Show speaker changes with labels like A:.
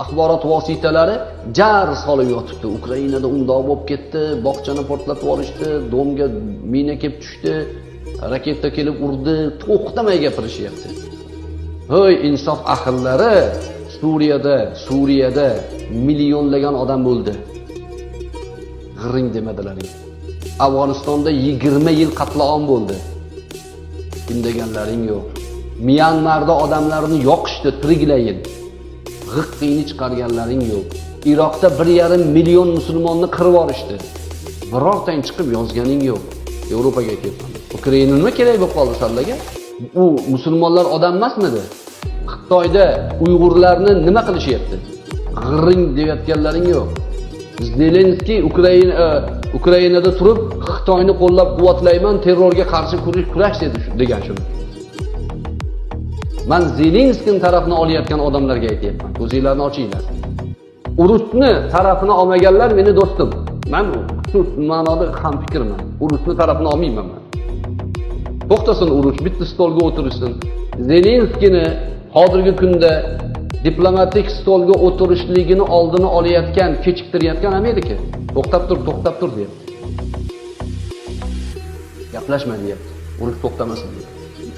A: axborot vositalari jar solib yotibdi. Ukrainada undoq bo'lib ketdi bog'chani portlatib yuborishdi domga mina kelib tushdi raketa kelib urdi. To'xtamay gapirishyapti. Hoy insof ahllari suriyada suriyada millionlagan odam o'ldi g'iring demadilaring afg'onistonda yigirma yil qatlaom bo'ldi. Indaganlaring yo'q. Myanmarda odamlarni yoqishdi tiriklayin g'iqqiyni chiqarganlaring yo'q iroqda bir yarim million musulmonni qirib yuborishdi birortang chiqib yozganing yo'q yevropaga aytyapman ukraina nima kerak bo'lib qoldi sizlarga u musulmonlar odam emasmidi? Xitoyda uyg'urlarni nima qilishyapti? G'iring deyayotganlaring yo'q. Zelenskiy ukraina e, ukrainada turib xitoyni qo'llab quvvatlayman terrorga qarshi kurash dedi degan shuni man zelenskiy tarafini olayotgan odamlarga aytyapman. Ko'zinglarni ochinglar. Urushni tarafini olmaganlar meni do'stim. Man shu ma'noda ham fikrman. Urushni tarafini olmayman man. To'xtasin urush bitta stolga o'tirishsin. Zelenskiyni hozirgi kunda diplomatik stolga o'tirishligini oldini olayotgan kechiktirayotgan amerika to'xtab tur to'xtab tur deyapti. Gaplashma deyapti. Urush to'xtamasin deyapti